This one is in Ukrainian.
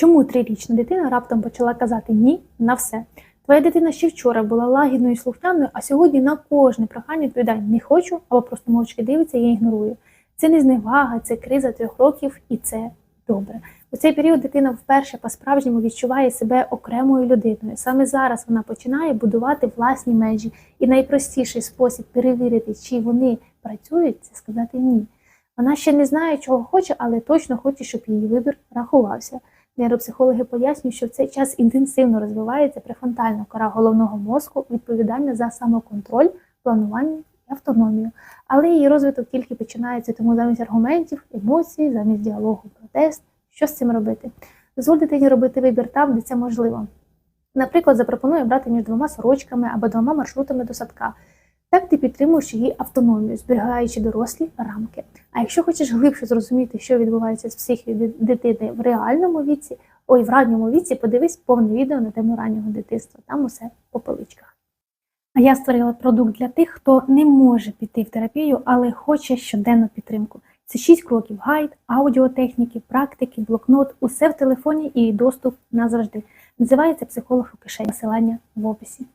Чому трирічна дитина раптом почала казати ні на все? Твоя дитина ще вчора була лагідною і слухняною, а сьогодні на кожне прохання відповідає не хочу або просто мовчки дивиться і ігнорує. Це не зневага, це криза трьох років, і це добре. У цей період дитина вперше по-справжньому відчуває себе окремою людиною. Саме зараз вона починає будувати власні межі, і найпростіший спосіб перевірити, чи вони працюють, це сказати ні. Вона ще не знає, чого хоче, але точно хоче, щоб її вибір рахувався. Нейропсихологи пояснюють, що в цей час інтенсивно розвивається префронтальна кора головного мозку, відповідальна за самоконтроль, планування і автономію. Але її розвиток тільки починається, тому замість аргументів, емоцій, замість діалогу, протест. Що з цим робити? Дозволь дитині робити вибір там, де це можливо. Наприклад, запропонує брати між двома сорочками або двома маршрутами до садка. Так ти підтримуєш її автономію, зберігаючи дорослі рамки. А якщо хочеш глибше зрозуміти, що відбувається з психією дитини в реальному віці, ой, в ранньому віці, подивись повне відео на тему раннього дитинства. Там усе по поличках. А я створила продукт для тих, хто не може піти в терапію, але хоче щоденну підтримку. Це 6 кроків: гайд, аудіотехніки, практики, блокнот, усе в телефоні і доступ назавжди. Називається психолог у кишені. Посилання в описі.